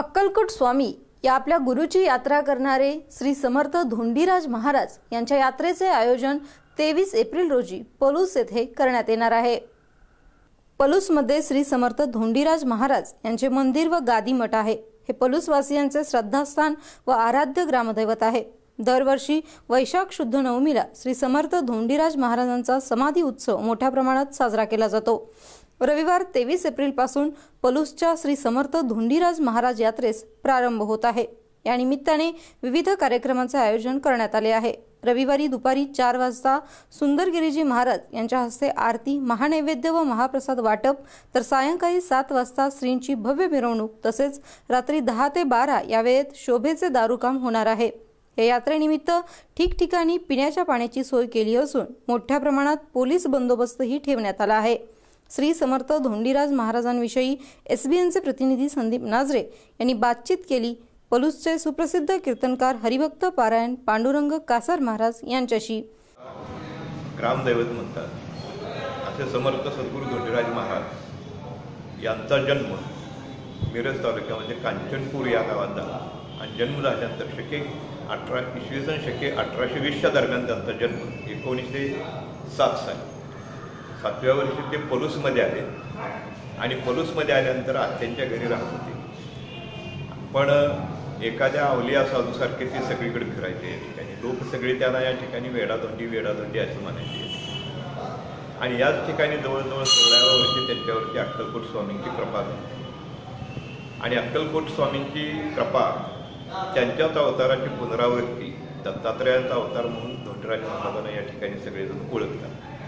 अक्कलकोट स्वामी या आपल्या गुरुची यात्रा करणारे श्री समर्थ धोंडीराज महाराज यांच्या यात्रेचे आयोजन तेवीस एप्रिल रोजी पलूस येथे करण्यात येणार आहे. पलूसमध्ये श्री समर्थ धोंडीराज महाराज यांचे मंदिर व गादी मठ आहे. हे पलूसवासियांचे श्रद्धास्थान व आराध्य ग्रामदैवत आहे. दरवर्षी वैशाख शुद्ध नवमीला श्री समर्थ धोंडीराज महाराजांचा समाधी उत्सव मोठ्या प्रमाणात साजरा केला जातो. रविवार तेवीस एप्रिलपासून पलूसच्या श्री समर्थ धोंडीराज महाराज यात्रेस प्रारंभ होत आहे. या निमित्ताने विविध कार्यक्रमांचे आयोजन करण्यात आले आहे. रविवारी दुपारी चार वाजता सुंदरगिरीजी महाराज यांच्या हस्ते आरती महानैवेद्य व महाप्रसाद वाटप तर सायंकाळी सात वाजता श्रींची भव्य मिरवणूक तसेच रात्री दहा ते बारा या वेळेत शोभेचे दारूकाम होणार आहे. या यात्रेनिमित्त ठिकठिकाणी पिण्याच्या पाण्याची सोय केली असून मोठ्या प्रमाणात पोलीस बंदोबस्तही ठेवण्यात आला आहे. श्री समर्थ धोंडीराज महाराजांविषयी एसबीएनचे प्रतिनिधी संदीप नाजरे यांनी बातचीत केली. पलूसचे सुप्रसिद्ध कीर्तनकार हरिभक्त पारायण पांडुरंग कासार महाराज यांच्याशी. ग्रामदैवत म्हणतात असे समर्थ सद्गुरू धोंडीराज महाराज यांचा जन्म मिरज तालुक्यामध्ये कांचनपूर या गावात झाला आणि जन्म झाल्यानंतर शके अठरा इसवी सन शके अठराशे वीसच्या दरम्यान त्यांचा जन्म एकोणीसशे सात साली. सातव्या वर्षी ते पलूसमध्ये आले. आणि पलूसमध्ये आल्यानंतर आत्यांच्या घरी राहत होते. पण एखाद्या अवलिया साधूसारखे ते सगळीकडे फिरायचे या ठिकाणी. लोक सगळे त्यांना या ठिकाणी वेडाधोंडी वेडाधोंडी असं म्हणायचे. आणि याच ठिकाणी जवळजवळ सोळाव्या वर्षी त्यांच्यावरती अक्कलकोट स्वामींची कृपा झाली. आणि अक्कलकोट स्वामींची कृपा त्यांच्याच अवताराची पुनरावृत्ती दत्तात्रयांचा अवतार म्हणून धोटराज महाराजांना या ठिकाणी सगळेजण ओळखतात.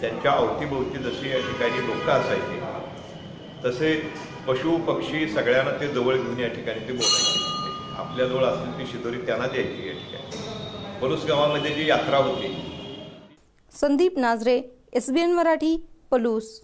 त्यांच्या अवतीभोवती जसे या ठिकाणी लोक असायचे तसे पशु पक्षी सगळ्यांना ते जवळ घेऊन या ठिकाणी ते बोलायचे. आपल्याजवळ असलेली ती शिदोरी त्यांना द्यायची या ठिकाणी. पलूस गावामध्ये जी यात्रा होती. संदीप नाजरे एसबीएन मराठी पलूस.